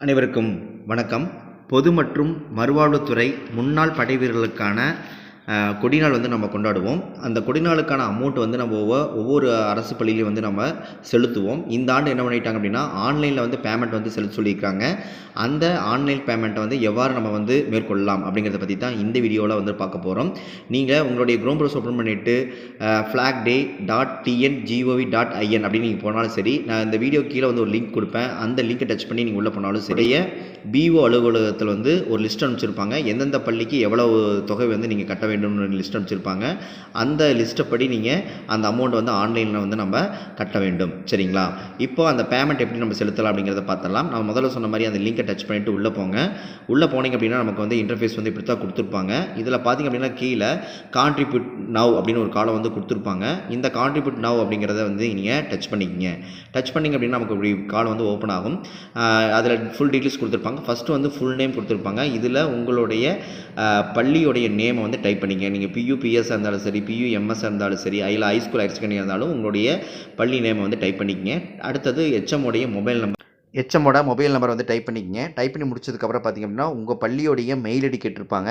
அனைவருக்கும் வணக்கம். பொது மற்றும் மறுவாழ்வுத்துறை முன்னாள் படை வீரர்களுக்கான கொடிநாள் வந்து நம்ம கொண்டாடுவோம். அந்த கொடிநாளுக்கான அமௌண்ட் வந்து நம்ம ஒவ்வொரு அரசு பள்ளியிலையும் வந்து நம்ம செலுத்துவோம். இந்த ஆண்டு என்ன பண்ணிட்டாங்க அப்படின்னா ஆன்லைனில் வந்து பேமெண்ட் வந்து செலுத்த சொல்லியிருக்காங்க. அந்த ஆன்லைன் பேமெண்ட்டை வந்து எவ்வாறு நம்ம வந்து மேற்கொள்ளலாம் அப்படிங்கிறத பற்றி தான் இந்த வீடியோவில் வந்து பார்க்க போகிறோம் நீங்கள் உங்களுடைய குரோம் ப்ரௌஸ் ஓப்பன் பண்ணிவிட்டு flag day dot TN gov dot in அப்படின்னு நீங்கள் போனாலும் சரி நான் இந்த வீடியோ கீழே வந்து ஒரு லிங்க் கொடுப்பேன். அந்த லிங்கை டச் பண்ணி நீங்கள் உள்ளே போனாலும் சரி பிஓ அலுவலகத்தில் வந்து ஒரு லிஸ்ட் அனுப்பிச்சிருப்பாங்க. எந்தெந்த பள்ளிக்கு எவ்வளவு தொகை வந்து நீங்கள் கட்ட வேண்டும்னு லிஸ்ட் அனுப்பிச்சிருப்பாங்க. அந்த லிஸ்ட்டை படி நீங்கள் அந்த அமௌண்ட் வந்து ஆன்லைனில் வந்து நம்ம கட்ட வேண்டும். சரிங்களா? இப்போ அந்த பேமெண்ட் எப்படி நம்ம செலுத்தலாம் அப்படிங்கிறத பார்த்தலாம் நான் முதல்ல சொன்ன மாதிரி அந்த லிங்கை டச் பண்ணிவிட்டு உள்ளே போங்க. உள்ளே போனீங்க அப்படின்னா நமக்கு வந்து இன்டர்ஃபேஸ் வந்து இப்படி தான் கொடுத்துருப்பாங்க. இதில் பார்த்தீங்க அப்படின்னா கீழே கான்ட்ரிபியூட் நவ் அப்படின்னு ஒரு காலம் வந்து கொடுத்துருப்பாங்க. இந்த கான்ட்ரிபியூட் நவ் அப்படிங்கிறத வந்து நீங்கள் டச் பண்ணிக்கிங்க. டச் பண்ணிங்க அப்படின்னா நமக்கு இப்படி காலம் வந்து ஓப்பன் ஆகும். அதில் ஃபுல் டீட்டெயில்ஸ் கொடுத்துருப்பாங்க. ஃபஸ்ட்டு வந்து ஃபுல் நேம் கொடுத்துருப்பாங்க. இதில் உங்களுடைய பள்ளியுடைய பள்ளியோடைய நேமை வந்து டைப் பண்ணிக்க நீங்கள் பியூபிஎஸ் இருந்தாலும் சரி பியூஎம்எஸ் இருந்தாலும் சரி அதில் ஹைஸ்கூல் ஹையர் செகண்டரி இருந்தாலும் உங்களுடைய பள்ளி நேமை வந்து டைப் பண்ணிக்கங்க. அடுத்தது HM உடைய மொபைல் நம்பர் ஹெச்எம்மோட மொபைல் நம்பர் வந்து டைப் பண்ணிக்கங்க. டைப் பண்ணி முடிச்சதுக்கப்புறம் பார்த்திங்க அப்படின்னா உங்கள் பள்ளியோடைய மெயில் ஐடி கேட்டிருப்பாங்க.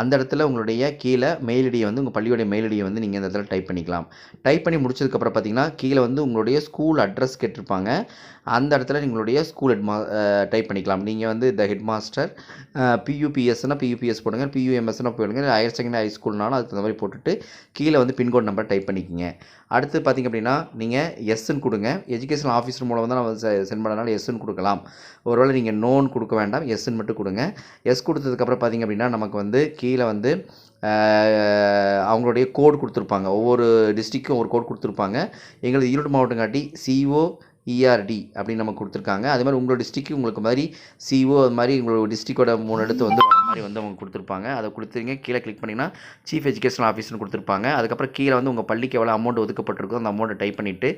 அந்த இடத்துல உங்களுடைய கீழே மெயில் ஐடியை வந்து உங்கள் பள்ளியோடைய மெயில் ஐடியை வந்து நீங்கள் இந்த இடத்துல டைப் பண்ணிக்கலாம். டைப் பண்ணி முடிச்சதுக்கப்புறம் பார்த்தீங்கன்னா கீழே வந்து உங்களுடைய ஸ்கூல் அட்ரஸ் கேட்டிருப்பாங்க. அந்த இடத்துல உங்களுடைய ஸ்கூல் ஹெட் மா டைப் பண்ணிக்கலாம். நீங்கள் வந்து த ஹெட் மாஸ்டர் பியூபிஎஸ்னால் பியூபிஎஸ் போடுங்க. பியூஎம்எஸ்னால் போடுங்க. ஹையர் செகண்டரி ஹை ஸ்கூல்னாலும் அதுக்கு தகுந்த மாதிரி போட்டுட்டு கீழே வந்து பின்கோட் நம்பர் டைப் பண்ணிக்கோங்க. அடுத்து பார்த்தீங்க அப்படின்னா நீங்கள் எஸ்ன்னு கொடுங்க. எஜுகேஷன் ஆஃபீஸர் மூலம் தான் நம்ம சென்ட் பண்ணனால எஸ்ன்னு கொடுக்கலாம். ஒருவேளை நீங்கள் நோன் கொடுக்க வேண்டாம் எஸ்ன்னு மட்டும் கொடுங்க. எஸ் கொடுத்ததுக்கப்புறம் பார்த்தீங்க அப்படின்னா நமக்கு வந்து கீழே வந்து அவங்களுடைய கோட் கொடுத்துருப்பாங்க. ஒவ்வொரு டிஸ்ட்ரிக்கும் ஒரு கோட் கொடுத்துருப்பாங்க. எங்களுக்கு ஈரோடு மாவட்டம் காட்டி சிஓ இஆர்டி அப்படின்னு நம்ம கொடுத்துருக்காங்க. அதே மாதிரி உங்களோட டிஸ்ட்ரிக்கு உங்களுக்கு மாதிரி சிஓ அது மாதிரி உங்களோட டிஸ்ட்ரிக்டோட மூணு இடத்து வந்து மாதிரி வந்து அவங்க கொடுத்துருப்பாங்க. அதை கொடுத்துருங்க கீழே கிளிக் பண்ணிங்கன்னா சீஃப் எஜுகேஷன் ஆஃபீஸ்னு கொடுத்துருப்பாங்க. அதுக்கப்புறம் கீழே வந்து உங்கள் பள்ளிக்கு எவ்வளோ அமௌண்ட் ஒதுக்கப்பட்டிருக்கோ அந்த அமௌண்ட்டை டைப் பண்ணிவிட்டு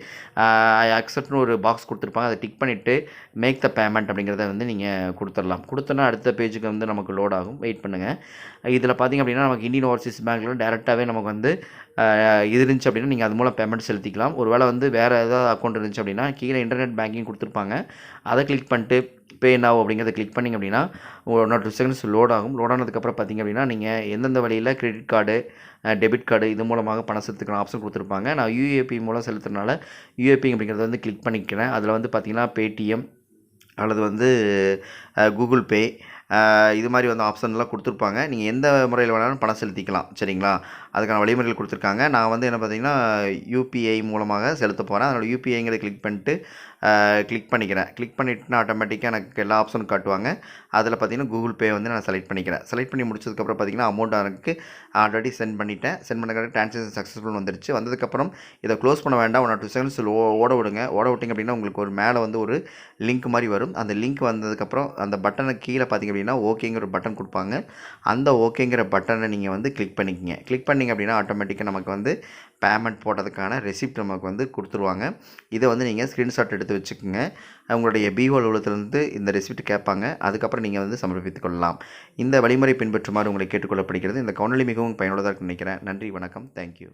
அக்செப்ட்னு ஒரு பாக்ஸ் கொடுத்துருப்பாங்க. அதை டிக் பண்ணிவிட்டு மேக் த பேமெண்ட் அப்படிங்கிறத வந்து நீங்கள் கொடுத்துடலாம். கொடுத்தோன்னா அடுத்த பேஜுக்கு வந்து நமக்கு லோட் ஆகும். வெயிட் பண்ணுங்கள் இதில் பார்த்தீங்க அப்படின்னா நமக்கு இந்தியன் ஓவர்சீஸ் பேங்க்கில் டேரெக்டாகவே நமக்கு வந்து இது இருந்துச்சு அப்படின்னா நீங்கள் அது மூலம் பேமெண்ட் செலுத்திக்கலாம். ஒரு வேளை வந்து வேறு ஏதாவது அக்கௌண்ட் இருந்துச்சு அப்படின்னா கீழே இன்டர்நெட் பேங்கிங் கொடுத்துருப்பாங்க. அதை கிளிக் பண்ணிட்டு பே நாவ் அப்படிங்கிறத கிளிக் பண்ணிங்க அப்படின்னா ஒன் டூ செகண்ட்ஸ் லோட் ஆகும். லோட் ஆனதுக்கப்புறம் பார்த்தீங்க அப்படின்னா நீங்கள் எந்தெந்த வழியில் கிரெடிட் கார்டு டெபிட் கார்டு இது மூலமாக பணம் செலுத்துக்கிற ஆப்ஷன் கொடுத்துருப்பாங்க. நான் யூஏபி மூலம் செலுத்துறதுனால யூஏபி அப்படிங்கிறத வந்து கிளிக் பண்ணிக்கிறேன். அதில் வந்து பார்த்திங்கன்னா பேடிஎம் அல்லது வந்து கூகுள் பே இது மாதிரி வந்து ஆப்ஷன்லாம் கொடுத்துருப்பாங்க. நீங்கள் எந்த முறையில் வேணாலும் பணம் செலுத்திக்கலாம். சரிங்களா? அதுக்கான வழிமுறைகள் கொடுத்துருக்காங்க. நான் வந்து என்ன பார்த்தீங்கன்னா யூபிஐ மூலமாக செலுத்த போகிறேன் அதனோட யூபிஐங்கிறத கிளிக் பண்ணிட்டு கிளிக் பண்ணிக்கிறேன். கிளிக் பண்ணிட்டுனா ஆட்டோமேட்டிக்காக எனக்கு எல்லா ஆப்ஷனும் காட்டுவாங்க. அதில் பார்த்தீங்கன்னா கூகுள் பே வந்து நான் செலக்ட் பண்ணிக்கிறேன். செலக்ட் பண்ணி முடிச்சதுக்கப்புறம் பார்த்தீங்கன்னா அமௌண்ட் எனக்கு ஆல்ரெடி சென்ட் பண்ணிட்டேன். சென்ட் பண்ண ட்ரான்சாக்ஷன் சக்ஸஸ்ஃபுல் வந்துருச்சு. வந்ததுக்கப்புறம் இதை க்ளோஸ் பண்ண வேண்டாம். ஒன் டூ செகண்ட்ஸ் ஓட விடுங்க. ஓட விட்டிங்க அப்படின்னா உங்களுக்கு ஒரு மேலே வந்து ஒரு லிங்க் மாதிரி வரும். அந்த லிங்க் வந்ததுக்கப்புறம் அந்த பட்டனை கீழே பார்த்தீங்க அப்படின்னா ஓகேங்கிற ஒரு பட்டன் கொடுப்பாங்க. அந்த ஓகேங்கிற பட்டனை நீங்கள் வந்து கிளிக் பண்ணிக்கங்க. கிளிக் பண்ணிங்க அப்படின்னா ஆட்டோமேட்டிக்காக நமக்கு வந்து பேமெண்ட் போட்டதுக்கான ரெசிப்ட் நமக்கு வந்து கொடுத்துருவாங்க. இதை வந்து நீங்கள் ஸ்க்ரீன்ஷாட் எடுத்து வச்சுக்கோங்க. உங்களுடைய பிஓ அலுவலகத்திலேருந்து இந்த ரெசிப்ட் கேட்பாங்க. அதுக்கப்புறம் நீங்கள் வந்து சமர்ப்பித்துக் கொள்ளலாம். இந்த வழிமுறை பின்பற்றுமாறு உங்களை கேட்டுக்கொள்ளப்படுகிறது. இந்த கவுண்டலி மிகவும் பயனுள்ளதாக நினைக்கிறேன். நன்றி வணக்கம். தேங்க்யூ